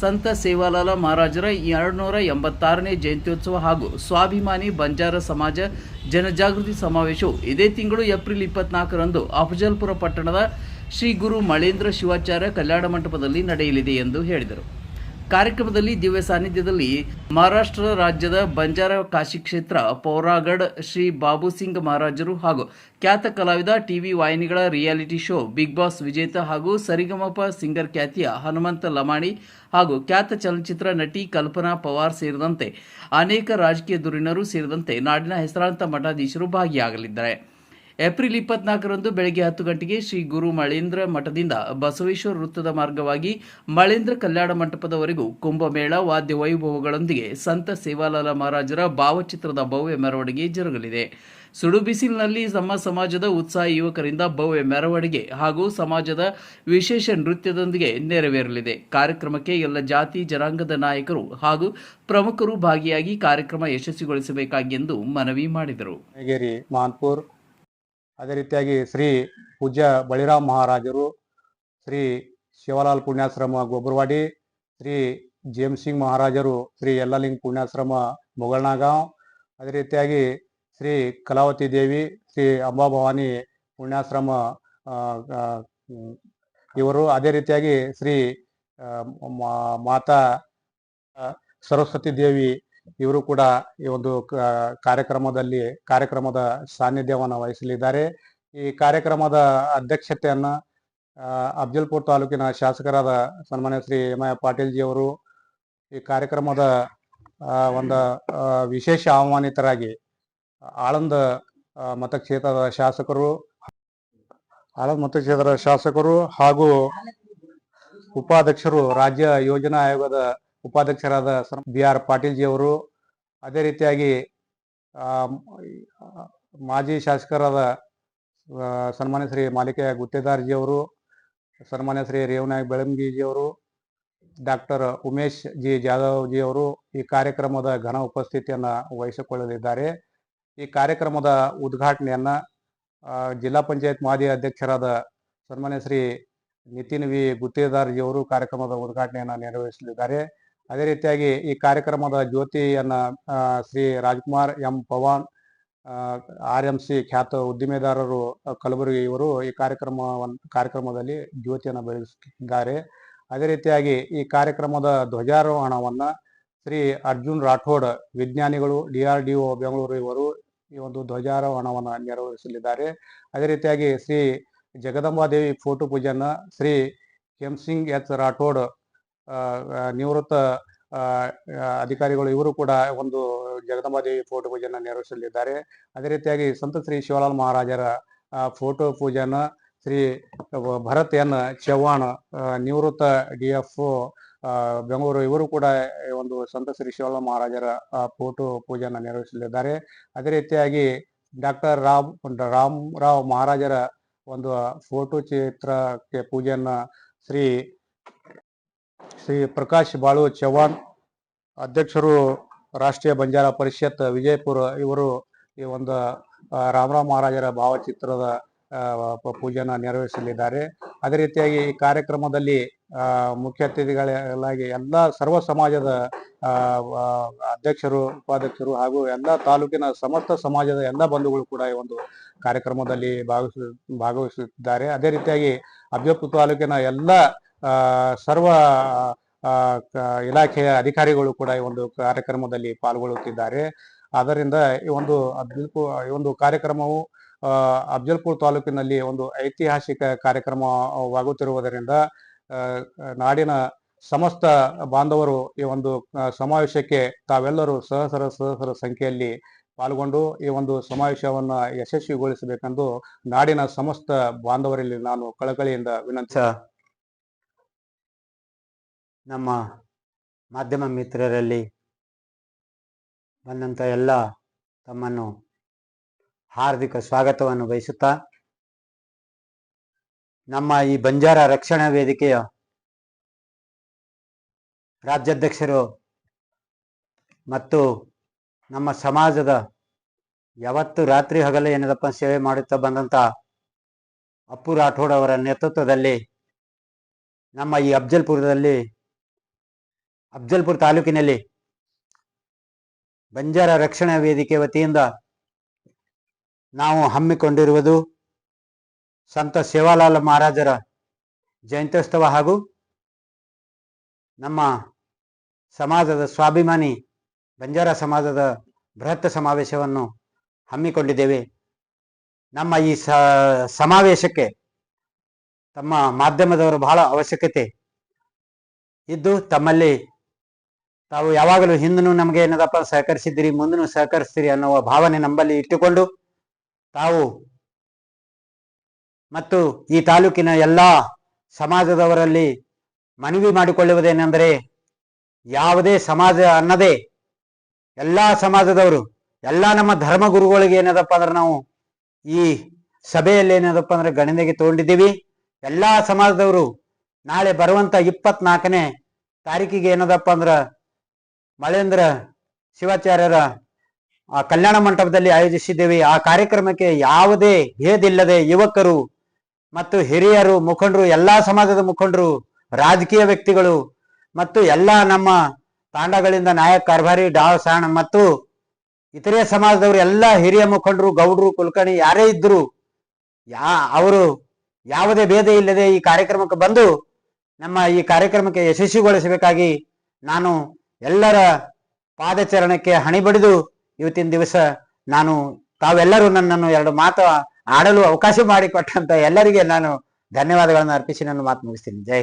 ಸಂತ ಸೇವಾಲಾಲ ಮಹಾರಾಜರ ಎರಡುನೂರ ಎಂಬತ್ತಾರನೇ ಜಯಂತ್ಯೋತ್ಸವ ಹಾಗೂ ಸ್ವಾಭಿಮಾನಿ ಬಂಜಾರ ಸಮಾಜ ಜನಜಾಗೃತಿ ಸಮಾವೇಶವು ಇದೇ ತಿಂಗಳು ಏಪ್ರಿಲ್ ಇಪ್ಪತ್ನಾಲ್ಕರಂದು ಅಫಜಲ್ಪುರ ಪಟ್ಟಣದ ಶ್ರೀ ಗುರು ಮಳೇಂದ್ರ ಶಿವಾಚಾರ್ಯ ಕಲ್ಯಾಣ ಮಂಟಪದಲ್ಲಿ ನಡೆಯಲಿದೆ ಎಂದು ಹೇಳಿದರು. ಕಾರ್ಯಕ್ರಮದಲ್ಲಿ ದಿವ್ಯ ಸಾನ್ನಿಧ್ಯದಲ್ಲಿ ಮಹಾರಾಷ್ಟ್ರ ರಾಜ್ಯದ ಬಂಜಾರ ಕಾಶಿ ಕ್ಷೇತ್ರ ಪೌರಾಗಢ್ ಶ್ರೀ ಬಾಬು ಸಿಂಗ್ ಮಹಾರಾಜರು ಹಾಗೂ ಖ್ಯಾತ ಕಲಾವಿದ ಟಿವಿ ವಾಹಿನಿಗಳ ರಿಯಾಲಿಟಿ ಶೋ ಬಿಗ್ ಬಾಸ್ ವಿಜೇತ ಹಾಗೂ ಸರಿಗಮಪ ಸಿಂಗರ್ ಖ್ಯಾತಿಯ ಹನುಮಂತ ಲಮಾಣಿ ಹಾಗೂ ಖ್ಯಾತ ಚಲನಚಿತ್ರ ನಟಿ ಕಲ್ಪನಾ ಪವಾರ್ ಸೇರಿದಂತೆ ಅನೇಕ ರಾಜಕೀಯ ಧುರೀಣರು ಸೇರಿದಂತೆ ನಾಡಿನ ಹೆಸರಾಂತ ಮಠಾಧೀಶರು ಭಾಗಿಯಾಗಲಿದ್ದಾರೆ. ಏಪ್ರಿಲ್ ಇಪ್ಪತ್ನಾಲ್ಕರಂದು ಬೆಳಗ್ಗೆ ಹತ್ತು ಗಂಟೆಗೆ ಶ್ರೀ ಗುರು ಮಳೇಂದ್ರ ಮಠದಿಂದ ಬಸವೇಶ್ವರ ವೃತ್ತದ ಮಾರ್ಗವಾಗಿ ಮಳೇಂದ್ರ ಕಲ್ಯಾಣ ಮಂಟಪದವರೆಗೂ ಕುಂಭಮೇಳ, ವಾದ್ಯ ವೈಭವಗಳೊಂದಿಗೆ ಸಂತ ಸೇವಾಲಾಲ ಮಹಾರಾಜರ ಭಾವಚಿತ್ರದ ಭವ್ಯ ಮೆರವಣಿಗೆ ಜರುಗಲಿದೆ. ಸುಡು ಬಿಸಿಲಿನಲ್ಲಿ ನಮ್ಮ ಸಮಾಜದ ಉತ್ಸಾಹಿ ಯುವಕರಿಂದ ಭವ್ಯ ಮೆರವಣಿಗೆ ಹಾಗೂ ಸಮಾಜದ ವಿಶೇಷ ನೃತ್ಯದೊಂದಿಗೆ ನೆರವೇರಲಿದೆ. ಕಾರ್ಯಕ್ರಮಕ್ಕೆ ಎಲ್ಲ ಜಾತಿ, ಜನಾಂಗದ ನಾಯಕರು ಹಾಗೂ ಪ್ರಮುಖರು ಭಾಗಿಯಾಗಿ ಕಾರ್ಯಕ್ರಮ ಯಶಸ್ವಿಗೊಳಿಸಬೇಕಾಗಿ ಎಂದು ಮನವಿ ಮಾಡಿದರು. ಅದೇ ರೀತಿಯಾಗಿ ಶ್ರೀ ಪೂಜ್ಯ ಬಳಿರಾಮ್ ಮಹಾರಾಜರು, ಶ್ರೀ ಶಿವಲಾಲ್ ಪುಣ್ಯಾಶ್ರಮ ಗೊಬ್ಬರವಾಡಿ, ಶ್ರೀ ಜೇಮ್ ಸಿಂಗ್ ಮಹಾರಾಜರು, ಶ್ರೀ ಯಲ್ಲಲಿಂಗ್ ಪುಣ್ಯಾಶ್ರಮ ಮೊಗಳನಾಗಾಂವ್, ಅದೇ ರೀತಿಯಾಗಿ ಶ್ರೀ ಕಲಾವತಿ ದೇವಿ, ಶ್ರೀ ಅಂಬಾಭವಾನಿ ಪುಣ್ಯಾಶ್ರಮ ಇವರು, ಅದೇ ರೀತಿಯಾಗಿ ಶ್ರೀ ಮಾತಾ ಸರಸ್ವತಿ ದೇವಿ ಇವರು ಕೂಡ ಈ ಒಂದು ಕಾರ್ಯಕ್ರಮದಲ್ಲಿ, ಕಾರ್ಯಕ್ರಮದ ಸಾನ್ನಿಧ್ಯವನ್ನು ವಹಿಸಲಿದ್ದಾರೆ. ಈ ಕಾರ್ಯಕ್ರಮದ ಅಧ್ಯಕ್ಷತೆಯನ್ನ ಅಫ್ಜಲ್ಪುರ್ ತಾಲೂಕಿನ ಶಾಸಕರಾದ ಸನ್ಮಾನ್ಯ ಶ್ರೀ ಎಂ ಐ ಪಾಟೀಲ್ ಜಿ ಅವರು ಈ ಕಾರ್ಯಕ್ರಮದ ಒಂದು ವಿಶೇಷ ಆಹ್ವಾನಿತರಾಗಿ ಆಳಂದ ಮತಕ್ಷೇತ್ರದ ಶಾಸಕರು, ಆಳಂದ ಮತಕ್ಷೇತ್ರದ ಶಾಸಕರು ಹಾಗೂ ಉಪಾಧ್ಯಕ್ಷರು ರಾಜ್ಯ ಯೋಜನಾ ಆಯೋಗದ ಉಪಾಧ್ಯಕ್ಷರಾದ ಬಿ ಆರ್ ಪಾಟೀಲ್ ಜಿ ಅವರು ಅದೇ ರೀತಿಯಾಗಿ ಮಾಜಿ ಶಾಸಕರಾದ ಸನ್ಮಾನ್ಯ ಶ್ರೀ ಮಾಲಿಕೆಯ ಗುತ್ತೇದಾರ್ ಜಿ ಅವರು ಸನ್ಮಾನ್ಯ ಶ್ರೀ ರೇವನಾಯಕ್ ಬೆಳಂಗಿ ಜಿ ಅವರು ಡಾಕ್ಟರ್ ಉಮೇಶ್ ಜಿ ಜಾಧವ್ ಜಿ ಅವರು ಈ ಕಾರ್ಯಕ್ರಮದ ಘನ ಉಪಸ್ಥಿತಿಯನ್ನು ವಹಿಸಿಕೊಳ್ಳಲಿದ್ದಾರೆ. ಈ ಕಾರ್ಯಕ್ರಮದ ಉದ್ಘಾಟನೆಯನ್ನ ಜಿಲ್ಲಾ ಪಂಚಾಯತ್ ಮಾಜಿ ಅಧ್ಯಕ್ಷರಾದ ಸನ್ಮಾನ್ಯ ಶ್ರೀ ನಿತಿನ್ ವಿ ಗುತ್ತೇದಾರ್ ಜಿ ಅವರು ಕಾರ್ಯಕ್ರಮದ ಉದ್ಘಾಟನೆಯನ್ನು ನೆರವೇರಿಸಲಿದ್ದಾರೆ. ಅದೇ ರೀತಿಯಾಗಿ ಈ ಕಾರ್ಯಕ್ರಮದ ಜ್ಯೋತಿಯನ್ನ Shri Rajkumar M Pawan R M C ಖ್ಯಾತ ಉದ್ದಿಮೆದಾರರು ಕಲಬುರಗಿ ಇವರು ಈ ಕಾರ್ಯಕ್ರಮ ಕಾರ್ಯಕ್ರಮದಲ್ಲಿ ಜ್ಯೋತಿಯನ್ನು ಬೆಳಗಿಸಿದ್ದಾರೆ ಅದೇ ರೀತಿಯಾಗಿ ಈ ಕಾರ್ಯಕ್ರಮದ ಧ್ವಜಾರೋಹಣವನ್ನ ಶ್ರೀ ಅರ್ಜುನ್ ರಾಠೋಡ್, ವಿಜ್ಞಾನಿಗಳು, D R D O, Bengaluru ಇವರು ಈ ಒಂದು ಧ್ವಜಾರೋಹಣವನ್ನು ನೆರವೇರಿಸಲಿದ್ದಾರೆ. ಅದೇ ರೀತಿಯಾಗಿ ಶ್ರೀ ಜಗದಂಬಾದೇವಿ ಫೋಟೋ ಪೂಜೆಯನ್ನು ಶ್ರೀ ಸಿಂಗ್ ಎಚ್ ರಾಠೋಡ್ ನಿವೃತ್ತ ಅಧಿಕಾರಿಗಳು ಇವರು ಕೂಡ ಒಂದು ಜಗದಂಬಾದೇವಿ ಫೋಟೋ ಪೂಜೆಯನ್ನು ನೆರವೇರಿಸಲಿದ್ದಾರೆ. ಅದೇ ರೀತಿಯಾಗಿ ಸಂತ ಶ್ರೀ ಶಿವಲಾಲ್ ಮಹಾರಾಜರ ಫೋಟೋ ಪೂಜೆಯನ್ನ ಶ್ರೀ ಭರತ್ ಎನ್ ಚವ್ಹಾಣ್ ನಿವೃತ್ತ ಡಿ ಎಫ್ ಬೆಂಗಳೂರು ಇವರು ಕೂಡ ಒಂದು ಸಂತ ಶ್ರೀ ಶಿವಲಾಲ್ ಮಹಾರಾಜರ ಫೋಟೋ ಪೂಜೆಯನ್ನು ನೆರವೇರಿಸಲಿದ್ದಾರೆ. ಅದೇ ರೀತಿಯಾಗಿ ಡಾಕ್ಟರ್ ರಾಮ್ ರಾಮ್, ರಾವ್ ಮಹಾರಾಜರ ಒಂದು ಫೋಟೋ ಚಿತ್ರಕ್ಕೆ ಪೂಜೆಯನ್ನು ಶ್ರೀ ಶ್ರೀ ಪ್ರಕಾಶ್ ಬಾಳು ಚೌಹಾಣ್ ಅಧ್ಯಕ್ಷರು ರಾಷ್ಟ್ರೀಯ ಬಂಜಾರ ಪರಿಷತ್ ವಿಜಯಪುರ ಇವರು ಈ ಒಂದು ರಾಮರಾವ್ ಮಹಾರಾಜರ ಭಾವಚಿತ್ರದ ಪೂಜೆಯನ್ನು ನೆರವೇರಿಸಲಿದ್ದಾರೆ. ಅದೇ ರೀತಿಯಾಗಿ ಈ ಕಾರ್ಯಕ್ರಮದಲ್ಲಿ ಮುಖ್ಯ ಅತಿಥಿಗಳಾಗಿ ಎಲ್ಲ ಸರ್ವ ಸಮಾಜದ ಅಧ್ಯಕ್ಷರು, ಉಪಾಧ್ಯಕ್ಷರು ಹಾಗೂ ಎಲ್ಲ ತಾಲೂಕಿನ ಸಮಸ್ತ ಸಮಾಜದ ಎಲ್ಲ ಬಂಧುಗಳು ಕೂಡ ಈ ಒಂದು ಕಾರ್ಯಕ್ರಮದಲ್ಲಿ ಭಾಗವಹಿಸ, ಭಾಗವಹಿಸುತ್ತಿದ್ದಾರೆ. ಅದೇ ರೀತಿಯಾಗಿ ಅಭ್ಯಪು ತಾಲೂಕಿನ ಎಲ್ಲ ಸರ್ವ ಇಲಾಖೆಯ ಅಧಿಕಾರಿಗಳು ಕೂಡ ಈ ಒಂದು ಕಾರ್ಯಕ್ರಮದಲ್ಲಿ ಪಾಲ್ಗೊಳ್ಳುತ್ತಿದ್ದಾರೆ. ಆದ್ದರಿಂದ ಈ ಒಂದು ಅಬ್ಜಲ್ಪುರ್ ಈ ಒಂದು ಕಾರ್ಯಕ್ರಮವು ಅಫ್ಜಲ್ಪುರ್ ತಾಲೂಕಿನಲ್ಲಿ ಒಂದು ಐತಿಹಾಸಿಕ ಕಾರ್ಯಕ್ರಮವಾಗುತ್ತಿರುವುದರಿಂದ ನಾಡಿನ ಸಮಸ್ತ ಬಾಂಧವರು ಈ ಒಂದು ಸಮಾವೇಶಕ್ಕೆ ತಾವೆಲ್ಲರೂ ಸಹಸ್ರ, ಸಹಸರ ಸಂಖ್ಯೆಯಲ್ಲಿ ಪಾಲ್ಗೊಂಡು ಈ ಒಂದು ಸಮಾವೇಶವನ್ನ ಯಶಸ್ವಿಗೊಳಿಸಬೇಕೆಂದು ನಾಡಿನ ಸಮಸ್ತ ಬಾಂಧವರಲ್ಲಿ ನಾನು ಕಳಕಳಿಯಿಂದ ವಿನಂತಿ ನಮ್ಮ ಮಾಧ್ಯಮ ಮಿತ್ರರಲ್ಲಿ ಬಂದಂಥ ಎಲ್ಲ ತಮ್ಮನ್ನು ಹಾರ್ದಿಕ ಸ್ವಾಗತವನ್ನು ಬಯಸುತ್ತಾ, ನಮ್ಮ ಈ ಬಂಜಾರ ರಕ್ಷಣಾ ವೇದಿಕೆಯ ರಾಜ್ಯಾಧ್ಯಕ್ಷರು ಮತ್ತು ನಮ್ಮ ಸಮಾಜದ ಯಾವತ್ತು ರಾತ್ರಿ ಹಗಲು ಏನದಪ್ಪ ಸೇವೆ ಮಾಡುತ್ತಾ ಬಂದಂತ ಅಪ್ಪು ರಾಠೋಡ್ ಅವರ ನೇತೃತ್ವದಲ್ಲಿ ನಮ್ಮ ಈ ಅಫ್ಜಲ್ಪುರದಲ್ಲಿ ಅಫ್ಜಲ್ಪುರ ತಾಲೂಕಿನಲ್ಲಿ ಬಂಜಾರ ರಕ್ಷಣಾ ವೇದಿಕೆ ವತಿಯಿಂದ ನಾವು ಹಮ್ಮಿಕೊಂಡಿರುವುದು ಸಂತ ಸೇವಾಲಾಲ್ ಮಹಾರಾಜರ ಜಯಂತ್ಯೋತ್ಸವ ಹಾಗೂ ನಮ್ಮ ಸಮಾಜದ ಸ್ವಾಭಿಮಾನಿ ಬಂಜಾರ ಸಮಾಜದ ಬೃಹತ್ ಸಮಾವೇಶವನ್ನು ಹಮ್ಮಿಕೊಂಡಿದ್ದೇವೆ. ನಮ್ಮ ಈ ಸಮಾವೇಶಕ್ಕೆ ತಮ್ಮ ಮಾಧ್ಯಮದವರು ಬಹಳ ಅವಶ್ಯಕತೆ ಇದ್ದು ತಮ್ಮಲ್ಲಿ ತಾವು ಯಾವಾಗಲೂ ಹಿಂದೂ ನಮಗೆ ಏನದಪ್ಪ ಸಹಕರಿಸಿದ್ದೀರಿ ಮುಂದೂ ಸಹಕರಿಸ್ತೀರಿ ಅನ್ನುವ ಭಾವನೆ ನಮ್ಮಲ್ಲಿ ಇಟ್ಟುಕೊಂಡು ತಾವು ಮತ್ತು ಈ ತಾಲೂಕಿನ ಎಲ್ಲ ಸಮಾಜದವರಲ್ಲಿ ಮನವಿ ಮಾಡಿಕೊಳ್ಳುವುದೇನೆಂದರೆ ಯಾವುದೇ ಸಮಾಜ ಅನ್ನದೇ ಎಲ್ಲ ಸಮಾಜದವರು, ಎಲ್ಲ ನಮ್ಮ ಧರ್ಮ ಗುರುಗಳಿಗೆ ಏನದಪ್ಪ ಅಂದ್ರೆ ನಾವು ಈ ಸಭೆಯಲ್ಲಿ ಏನದಪ್ಪ ಅಂದ್ರೆ ಗಣನೆಗೆ ತಗೊಂಡಿದ್ದೀವಿ. ಎಲ್ಲ ಸಮಾಜದವರು ನಾಳೆ ಬರುವಂತ ಇಪ್ಪತ್ನಾಲ್ಕನೇ ತಾರೀಕಿಗೆ ಏನದಪ್ಪ ಅಂದ್ರ ಮಳೇಂದ್ರ ಶಿವಾಚಾರ್ಯರ ಆ ಕಲ್ಯಾಣ ಮಂಟಪದಲ್ಲಿ ಆಯೋಜಿಸಿದ್ದೇವೆ. ಆ ಕಾರ್ಯಕ್ರಮಕ್ಕೆ ಯಾವುದೇ ಭೇದಿಲ್ಲದೆ ಯುವಕರು ಮತ್ತು ಹಿರಿಯರು, ಮುಖಂಡರು, ಎಲ್ಲಾ ಸಮಾಜದ ಮುಖಂಡರು, ರಾಜಕೀಯ ವ್ಯಕ್ತಿಗಳು ಮತ್ತು ಎಲ್ಲಾ ನಮ್ಮ ತಾಂಡಗಳಿಂದ ನಾಯಕ ಕಾರ್ಭಾರಿ ಡಾವ್ ಸಾಣ ಮತ್ತು ಇತರೆ ಸಮಾಜದವರು, ಎಲ್ಲ ಹಿರಿಯ ಮುಖಂಡರು, ಗೌಡ್ರು, ಕುಲಕರ್ಣಿ ಯಾರೇ ಇದ್ರು ಯಾ, ಅವರು ಯಾವುದೇ ಭೇದ ಇಲ್ಲದೆ ಈ ಕಾರ್ಯಕ್ರಮಕ್ಕೆ ಬಂದು ನಮ್ಮ ಈ ಕಾರ್ಯಕ್ರಮಕ್ಕೆ ಯಶಸ್ವಿಗೊಳಿಸಬೇಕಾಗಿ ನಾನು ಎಲ್ಲರ ಪಾದಚರಣಕ್ಕೆ ಹಣಿ ಬಡಿದು ಇವತ್ತಿನ ದಿವಸ ನಾನು ತಾವೆಲ್ಲರೂ ನನ್ನನ್ನು ಎರಡು ಮಾತು ಆಡಲು ಅವಕಾಶ ಮಾಡಿಕೊಟ್ಟಂತ ಎಲ್ಲರಿಗೆ ನಾನು ಧನ್ಯವಾದಗಳನ್ನು ಅರ್ಪಿಸಿ ನನ್ನ ಮಾತು ಮುಗಿಸ್ತೀನಿ. ಜೈ